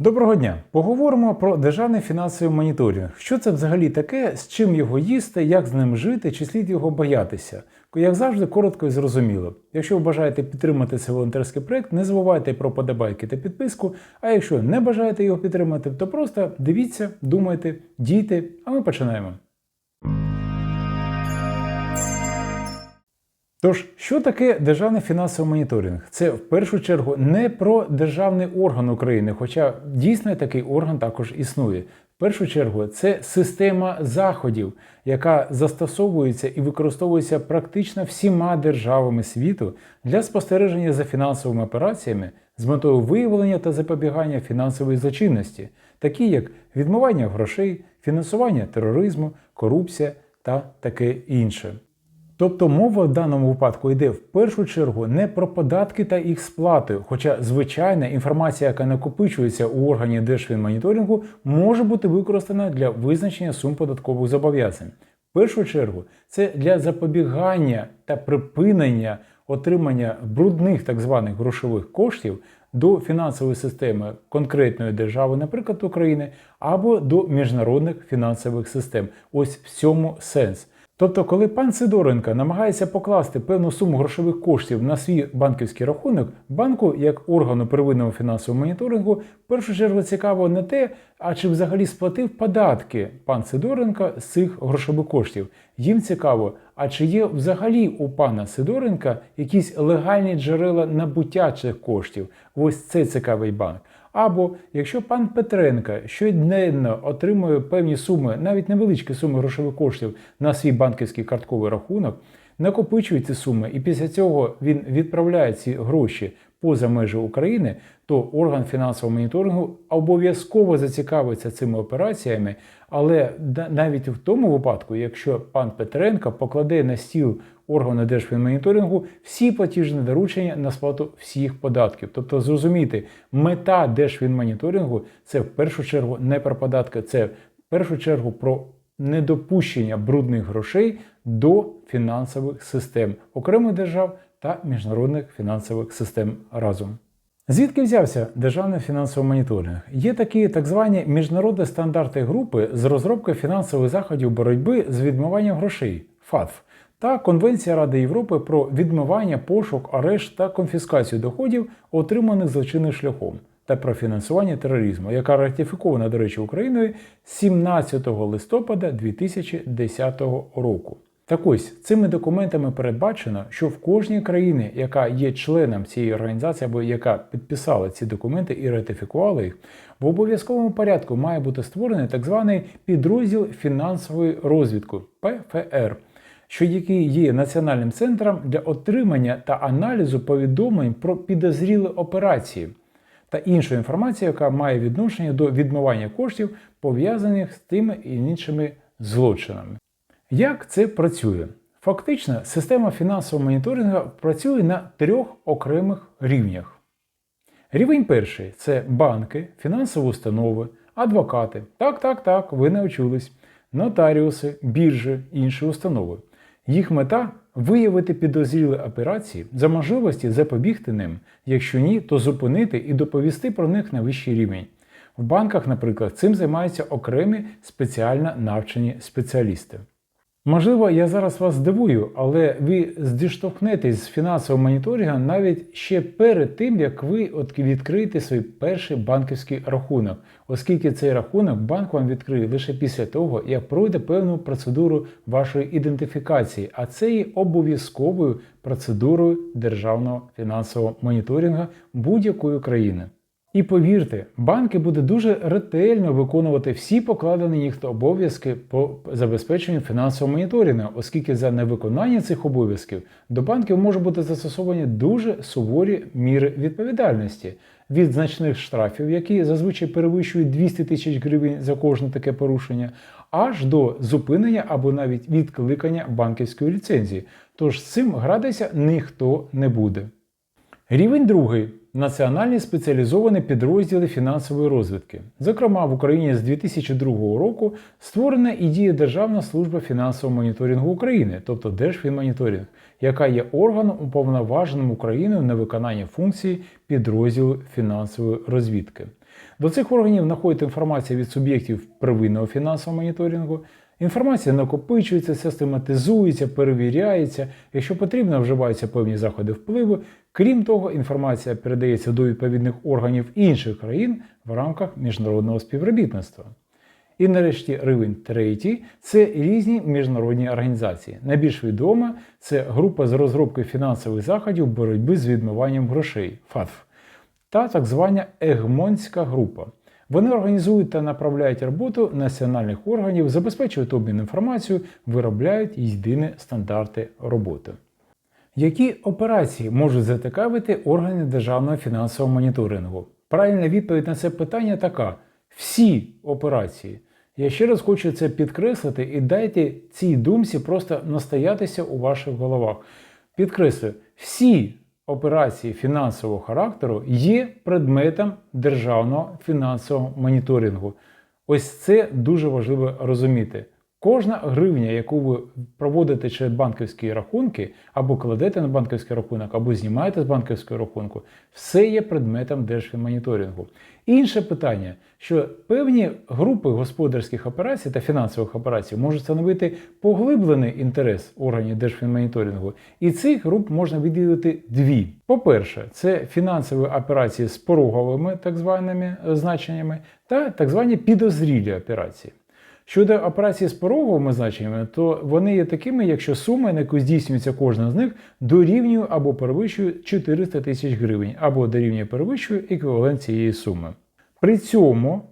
Доброго дня! Поговоримо про державний фінансовий моніторинг. Що це взагалі таке, з чим його їсти, як з ним жити, чи слід його боятися? Як завжди, коротко і зрозуміло. Якщо ви бажаєте підтримати цей волонтерський проект, не забувайте про подобайки та підписку. А якщо не бажаєте його підтримати, то просто дивіться, думайте, дійте, а ми починаємо. Тож, що таке державний фінансовий моніторинг? Це в першу чергу не про державний орган України, хоча дійсно такий орган також існує. В першу чергу це система заходів, яка застосовується і використовується практично всіма державами світу для спостереження за фінансовими операціями з метою виявлення та запобігання фінансової злочинності, такі як відмивання грошей, фінансування тероризму, корупція та таке інше. Тобто мова в даному випадку йде в першу чергу не про податки та їх сплати, хоча звичайна інформація, яка накопичується у органі Держфінмоніторингу, може бути використана для визначення сум податкових зобов'язань. В першу чергу це для запобігання та припинення отримання брудних так званих грошових коштів до фінансової системи конкретної держави, наприклад, України, або до міжнародних фінансових систем. Ось в цьому сенс. Тобто, коли пан Сидоренко намагається покласти певну суму грошових коштів на свій банківський рахунок, банку як органу первинного фінансового моніторингу, в першу чергу цікаво не те, а чи взагалі сплатив податки пан Сидоренко з цих грошових коштів. Їм цікаво, а чи є взагалі у пана Сидоренка якісь легальні джерела набуття цих коштів? Ось це цікавий банк. Або якщо пан Петренко щоденно отримує певні суми, навіть невеличкі суми грошових коштів на свій банківський картковий рахунок, накопичує ці суми, і після цього він відправляє ці гроші поза межі України, то орган фінансового моніторингу обов'язково зацікавиться цими операціями, але навіть в тому випадку, якщо пан Петренко покладе на стіл органу Держфінмоніторингу всі платіжні доручення на сплату всіх податків. Тобто, зрозуміти, мета Держфінмоніторингу це в першу чергу не про податки, це в першу чергу про недопущення брудних грошей до фінансових систем окремих держав та міжнародних фінансових систем разом. Звідки взявся державний фінансовий моніторинг? Є такі так звані міжнародні стандарти групи з розробки фінансових заходів боротьби з відмиванням грошей ФАТФ та Конвенція Ради Європи про відмивання, пошук, арешт та конфіскацію доходів, отриманих злочинним шляхом, та про фінансування тероризму, яка ратифікована, до речі, Україною 17 листопада 2010 року. Так ось цими документами передбачено, що в кожній країні, яка є членом цієї організації або яка підписала ці документи і ратифікувала їх, в обов'язковому порядку має бути створений так званий підрозділ фінансової розвідки ПФР що який є національним центром для отримання та аналізу повідомлень про підозрілі операції та іншу інформацію, яка має відношення до відмивання коштів, пов'язаних з тими і іншими злочинами. Як це працює? Фактично, система фінансового моніторингу працює на трьох окремих рівнях. Рівень перший це банки, фінансові установи, адвокати. Так, так, так, ви не очулись, нотаріуси, біржі, інші установи. Їх мета виявити підозрілі операції за можливості запобігти ним, якщо ні, то зупинити і доповісти про них на вищий рівень. В банках, наприклад, цим займаються окремі спеціально навчені спеціалісти. Можливо, я зараз вас здивую, але ви здіштовхнетесь з фінансового моніторингу навіть ще перед тим, як ви відкриєте свій перший банківський рахунок, оскільки цей рахунок банк вам відкриє лише після того, як пройде певну процедуру вашої ідентифікації, а це є обов'язковою процедурою державного фінансового моніторингу будь-якої країни. І повірте, банки будуть дуже ретельно виконувати всі покладені їх обов'язки по забезпеченню фінансового моніторингу, оскільки за невиконання цих обов'язків до банків можуть бути застосовані дуже суворі міри відповідальності від значних штрафів, які зазвичай перевищують 200 тисяч гривень за кожне таке порушення, аж до зупинення або навіть відкликання банківської ліцензії. Тож з цим гратися ніхто не буде. Рівень другий національні спеціалізовані підрозділи фінансової розвідки. Зокрема, в Україні з 2002 року створена і діє Державна служба фінансового моніторингу України, тобто Держфінмоніторинг, яка є органом уповноваженим Україною на виконання функції підрозділу фінансової розвідки. До цих органів знаходить інформація від суб'єктів первинного фінансового моніторингу. Інформація накопичується, систематизується, перевіряється. Якщо потрібно, вживаються певні заходи впливу. Крім того, інформація передається до відповідних органів інших країн в рамках міжнародного співробітництва. І нарешті рівень третій це різні міжнародні організації. Найбільш відома це група з розробки фінансових заходів боротьби з відмиванням грошей ФАТФ та так звана Егмонтська група. Вони організують та направляють роботу національних органів, забезпечують обмін інформацією, виробляють єдині стандарти роботи. Які операції можуть зацікавити органи державного фінансового моніторингу? Правильна відповідь на це питання така: всі операції. Я ще раз хочу це підкреслити і дайте цій думці просто настоятися у ваших головах. Підкреслюю, всі операції фінансового характеру є предметом державного фінансового моніторингу. Ось це дуже важливо розуміти. Кожна гривня, яку ви проводите через банківські рахунки, або кладете на банківський рахунок, або знімаєте з банківського рахунку, все є предметом держфінмоніторингу. Інше питання, що певні групи господарських операцій та фінансових операцій можуть становити поглиблений інтерес органів держфінмоніторингу, і цих груп можна виділити дві. По-перше, це фінансові операції з пороговими так званими значеннями, та так звані підозрілі операції. Щодо операцій з пороговими значеннями, то вони є такими, якщо сума, на яку здійснюється кожна з них, дорівнює або перевищує 400 тисяч гривень, або дорівнює перевищує еквівалент цієї суми. При цьому,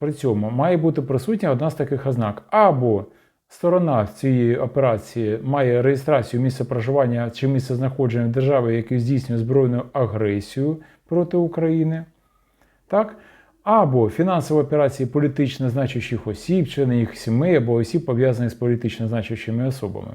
при цьому має бути присутня одна з таких ознак. Або сторона цієї операції має реєстрацію місця проживання чи місце знаходження держави, яке здійснює збройну агресію проти України. Так? Або фінансові операції політично значущих осіб, членів їх сімей або осіб, пов'язаних з політично значущими особами.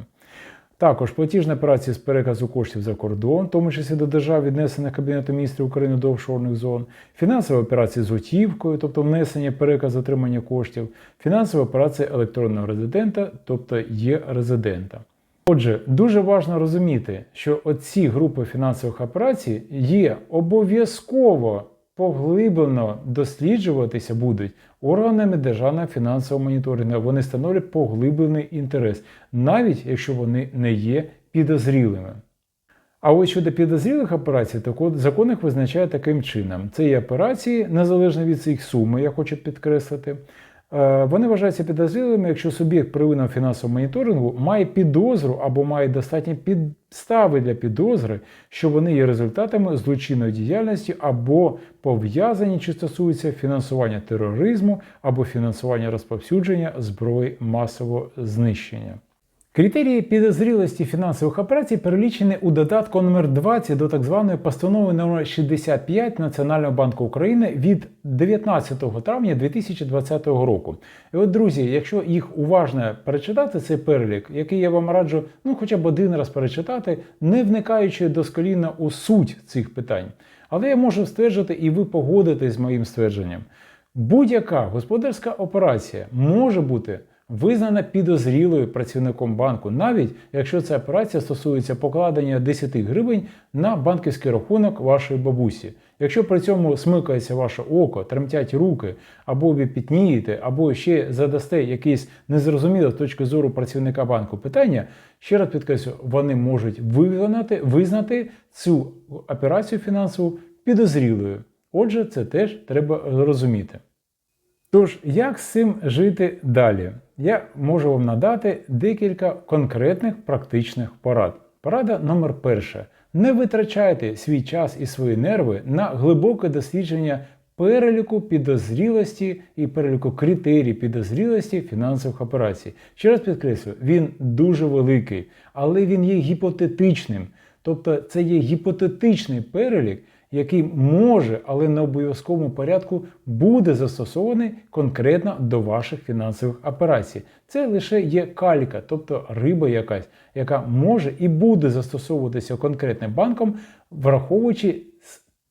Також платіжні операції з переказу коштів за кордон, в тому числі до держав, віднесених Кабінетом міністрів України до офшорних зон, фінансові операції з готівкою, тобто внесення, переказ, отримання коштів, фінансові операції електронного резидента, тобто є резидента. Отже, дуже важливо розуміти, що оці групи фінансових операцій є обов'язково поглиблено досліджуватися будуть органами державного фінансового моніторингу. Вони становлять поглиблений інтерес, навіть якщо вони не є підозрілими. А ось щодо підозрілих операцій, то закон їх визначає таким чином: це є операції, незалежно від їх суми, я хочу підкреслити. Е, вони вважаються підозрілими, якщо суб'єкт первинного фінансового моніторингу має підозру або має достатні підстави для підозри, що вони є результатами злочинної діяльності або пов'язані чи стосуються фінансування тероризму або фінансування розповсюдження зброї масового знищення. Критерії підозрілості фінансових операцій перелічені у додатку номер 20 до так званої постанови номер 65 Національного банку України від 19 травня 2020 року. І от, друзі, якщо їх уважно перечитати, цей перелік, який я вам раджу, ну хоча б один раз перечитати, не вникаючи досколінно у суть цих питань. Але я можу стверджувати, і ви погодитесь з моїм ствердженням. Будь-яка господарська операція може бути визнана підозрілою працівником банку, навіть якщо ця операція стосується покладення 10 гривень на банківський рахунок вашої бабусі. Якщо при цьому смикається ваше око, тремтять руки, або ви пітнієте, або ще задасте якісь незрозуміле з точки зору працівника банку питання, ще раз підкреслю, вони можуть визнати, визнати цю операцію фінансову підозрілою. Отже, це теж треба розуміти. Тож, як з цим жити далі? Я можу вам надати декілька конкретних практичних порад. Порада номер перша. Не витрачайте свій час і свої нерви на глибоке дослідження переліку підозрілості і переліку критерій підозрілості фінансових операцій. Ще раз підкреслю, він дуже великий, але він є гіпотетичним. Тобто це є гіпотетичний перелік який може, але не обов'язковому порядку буде застосований конкретно до ваших фінансових операцій. Це лише є калька, тобто риба якась, яка може і буде застосовуватися конкретним банком, враховуючи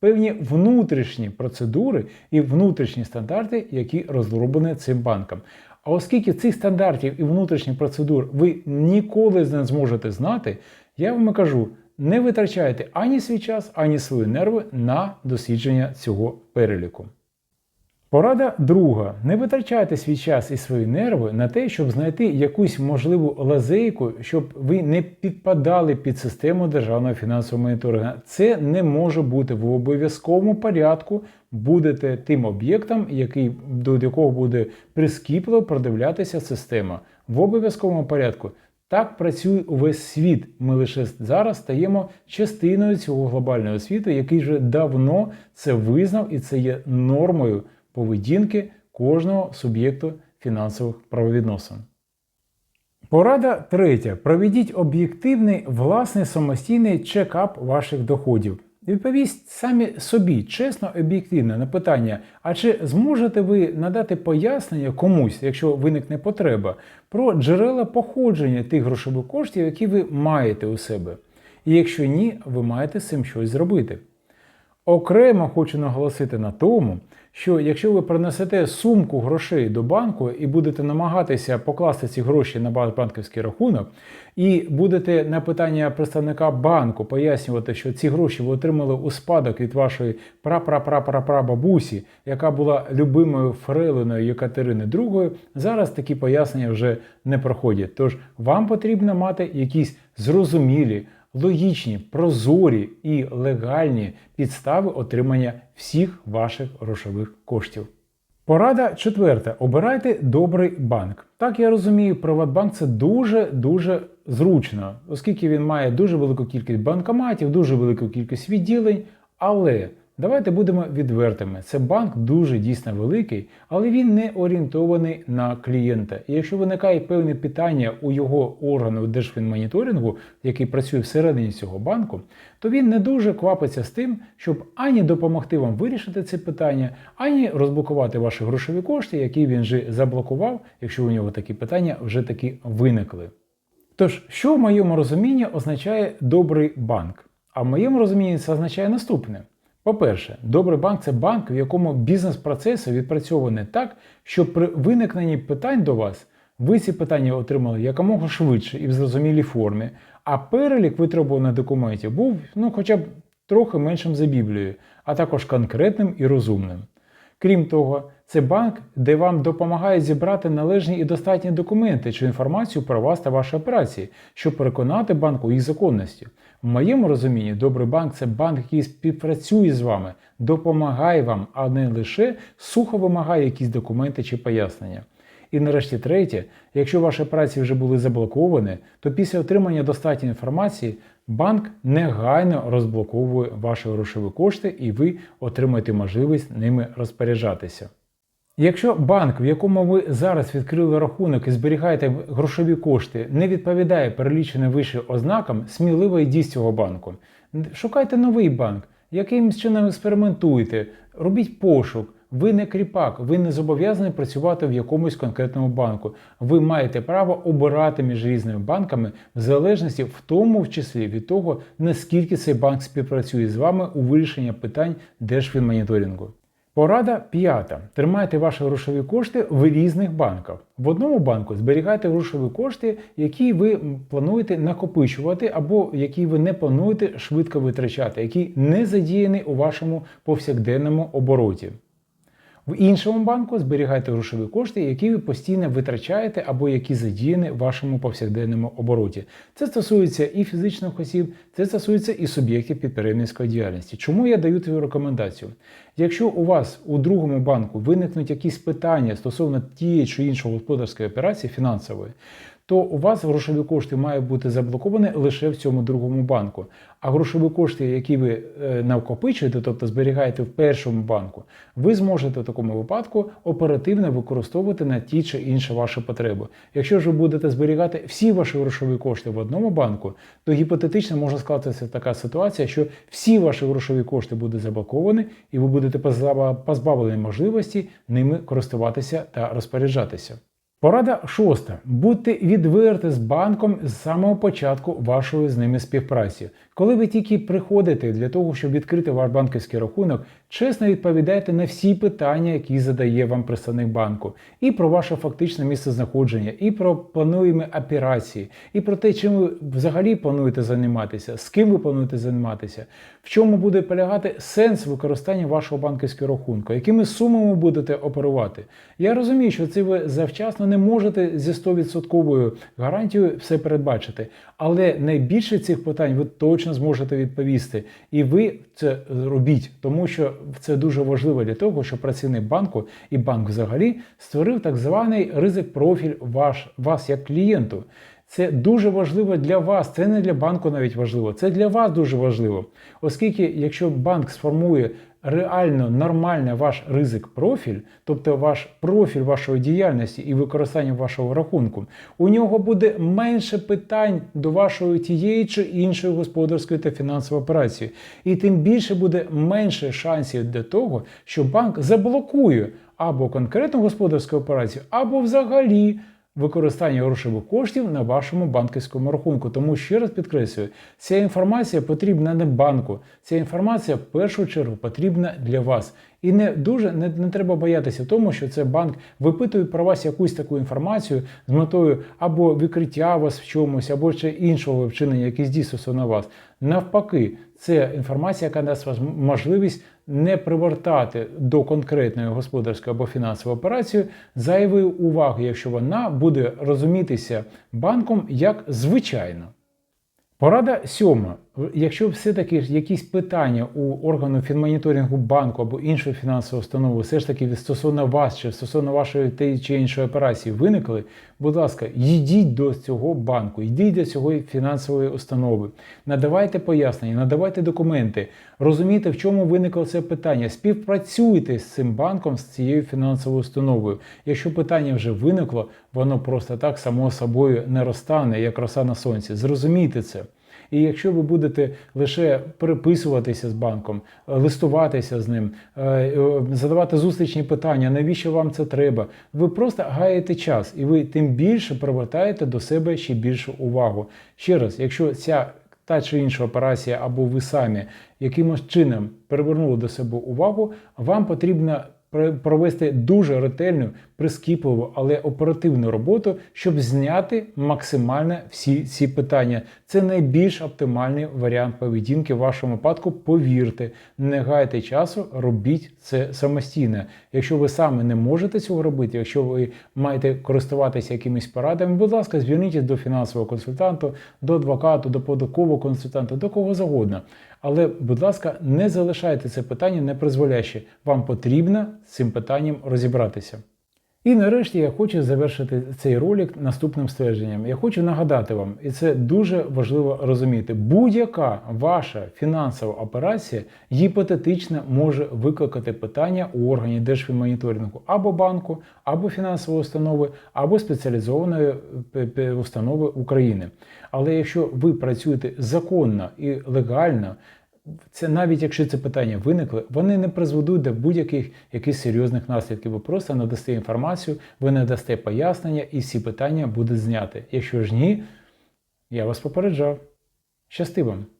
певні внутрішні процедури і внутрішні стандарти, які розроблені цим банком. А оскільки цих стандартів і внутрішніх процедур ви ніколи не зможете знати, я вам кажу не витрачайте ані свій час, ані свої нерви на дослідження цього переліку. Порада друга: не витрачайте свій час і свої нерви на те, щоб знайти якусь можливу лазейку, щоб ви не підпадали під систему державного фінансового моніторингу. Це не може бути в обов'язковому порядку. Будете тим об'єктом, який до якого буде прискіпливо продивлятися система в обов'язковому порядку. Так працює увесь світ. Ми лише зараз стаємо частиною цього глобального світу, який вже давно це визнав, і це є нормою поведінки кожного суб'єкту фінансових правовідносин. Порада третя. Проведіть об'єктивний власний самостійний чекап ваших доходів. Відповість самі собі, чесно, об'єктивно на питання, а чи зможете ви надати пояснення комусь, якщо виникне потреба, про джерела походження тих грошових коштів, які ви маєте у себе? І якщо ні, ви маєте з цим щось зробити. Окремо хочу наголосити на тому, що якщо ви принесете сумку грошей до банку і будете намагатися покласти ці гроші на банківський рахунок, і будете на питання представника банку пояснювати, що ці гроші ви отримали у спадок від вашої прапрапрапрапрабабусі, яка була любимою фрейлиною Єкатерини II, зараз такі пояснення вже не проходять. Тож вам потрібно мати якісь зрозумілі логічні, прозорі і легальні підстави отримання всіх ваших грошових коштів. Порада четверта. Обирайте добрий банк. Так я розумію, Приватбанк це дуже-дуже зручно, оскільки він має дуже велику кількість банкоматів, дуже велику кількість відділень, але Давайте будемо відвертими. Це банк дуже дійсно великий, але він не орієнтований на клієнта. І якщо виникає певне питання у його органу держфінмоніторингу, який працює всередині цього банку, то він не дуже квапиться з тим, щоб ані допомогти вам вирішити це питання, ані розблокувати ваші грошові кошти, які він вже заблокував, якщо у нього такі питання вже таки виникли. Тож, що в моєму розумінні означає добрий банк? А в моєму розумінні це означає наступне. По-перше, добрий банк це банк, в якому бізнес-процеси відпрацьовані так, що при виникненні питань до вас ви ці питання отримали якомога швидше і в зрозумілій формі, а перелік витребуваних документів був ну, хоча б трохи меншим за Біблією, а також конкретним і розумним. Крім того, це банк, де вам допомагають зібрати належні і достатні документи чи інформацію про вас та ваші операції, щоб переконати банк у їх законності. В моєму розумінні, добрий банк це банк, який співпрацює з вами, допомагає вам, а не лише сухо вимагає якісь документи чи пояснення. І нарешті третє, якщо ваші операції вже були заблоковані, то після отримання достатньої інформації банк негайно розблоковує ваші грошові кошти і ви отримаєте можливість ними розпоряджатися. Якщо банк, в якому ви зараз відкрили рахунок і зберігаєте грошові кошти, не відповідає переліченим вище ознакам, сміливо йдіть з цього банку. Шукайте новий банк, якимось чином експериментуйте, робіть пошук. Ви не кріпак, ви не зобов'язані працювати в якомусь конкретному банку. Ви маєте право обирати між різними банками в залежності, в тому в числі від того, наскільки цей банк співпрацює з вами у вирішенні питань держфінмоніторингу. Порада п'ята. Тримайте ваші грошові кошти в різних банках. В одному банку зберігайте грошові кошти, які ви плануєте накопичувати, або які ви не плануєте швидко витрачати, які не задіяні у вашому повсякденному обороті. В іншому банку зберігайте грошові кошти, які ви постійно витрачаєте або які задіяні в вашому повсякденному обороті. Це стосується і фізичних осіб, це стосується і суб'єктів підприємницької діяльності. Чому я даю твою рекомендацію? Якщо у вас у другому банку виникнуть якісь питання стосовно тієї чи іншої господарської операції фінансової, то у вас грошові кошти мають бути заблоковані лише в цьому другому банку. А грошові кошти, які ви е, накопичуєте, тобто зберігаєте в першому банку, ви зможете в такому випадку оперативно використовувати на ті чи інші ваші потреби. Якщо ж ви будете зберігати всі ваші грошові кошти в одному банку, то гіпотетично може скластися така ситуація, що всі ваші грошові кошти будуть заблоковані, і ви будете позбавлені можливості ними користуватися та розпоряджатися. Порада шоста. Будьте відверті з банком з самого початку вашої з ними співпраці. Коли ви тільки приходите для того, щоб відкрити ваш банківський рахунок, чесно відповідайте на всі питання, які задає вам представник банку, і про ваше фактичне місце знаходження, і про плануємо операції, і про те, чим ви взагалі плануєте займатися, з ким ви плануєте займатися, в чому буде полягати сенс використання вашого банківського рахунку, якими сумами будете оперувати. Я розумію, що це ви завчасно не можете зі 100% гарантією все передбачити, але найбільше цих питань ви точно зможете відповісти. І ви це робіть, тому що це дуже важливо для того, щоб працівник банку і банк взагалі створив так званий ризик профіль ваш, вас як клієнту. Це дуже важливо для вас, це не для банку навіть важливо, це для вас дуже важливо. Оскільки, якщо банк сформує реально нормальний ваш ризик профіль, тобто ваш профіль вашої діяльності і використання вашого рахунку, у нього буде менше питань до вашої тієї чи іншої господарської та фінансової операції. І тим більше буде менше шансів для того, що банк заблокує або конкретну господарську операцію, або взагалі використання грошових коштів на вашому банківському рахунку. Тому ще раз підкреслюю, ця інформація потрібна не банку. Ця інформація в першу чергу потрібна для вас. І не дуже не, не треба боятися тому, що це банк випитує про вас якусь таку інформацію з метою або викриття вас в чомусь, або ще іншого вчинення, яке здійснюється на вас. Навпаки, це інформація, яка дасть вас можливість не привертати до конкретної господарської або фінансової операції зайвої уваги, якщо вона буде розумітися банком як звичайно. Порада сьома. Якщо все-таки якісь питання у органу фінмоніторингу банку або іншої фінансової установи все ж таки стосовно вас чи стосовно вашої тієї чи іншої операції виникли, будь ласка, йдіть до цього банку, йдіть до цього фінансової установи, надавайте пояснення, надавайте документи, розумійте, в чому виникло це питання, співпрацюйте з цим банком, з цією фінансовою установою. Якщо питання вже виникло, воно просто так само собою не розтане, як роса на сонці. Зрозумійте це. І якщо ви будете лише переписуватися з банком, листуватися з ним, задавати зустрічні питання, навіщо вам це треба, ви просто гаєте час, і ви тим більше привертаєте до себе ще більшу увагу. Ще раз, якщо ця та чи інша операція, або ви самі якимось чином привернули до себе увагу, вам потрібно провести дуже ретельну, прискіпливу, але оперативну роботу, щоб зняти максимально всі ці питання. Це найбільш оптимальний варіант поведінки в вашому випадку. Повірте, не гайте часу, робіть це самостійно. Якщо ви саме не можете цього робити, якщо ви маєте користуватися якимись порадами, будь ласка, зверніться до фінансового консультанта, до адвоката, до податкового консультанта, до кого завгодно. Але, будь ласка, не залишайте це питання непризволяще. Вам потрібно з цим питанням розібратися. І нарешті я хочу завершити цей ролик наступним ствердженням. Я хочу нагадати вам, і це дуже важливо розуміти, будь-яка ваша фінансова операція гіпотетично може викликати питання у органі держфінмоніторингу або банку, або фінансової установи, або спеціалізованої установи України. Але якщо ви працюєте законно і легально, це навіть якщо це питання виникли, вони не призведуть до будь-яких якихось серйозних наслідків. Ви просто надасте інформацію, ви надасте пояснення, і всі питання будуть зняти. Якщо ж ні, я вас попереджав. Щасти вам!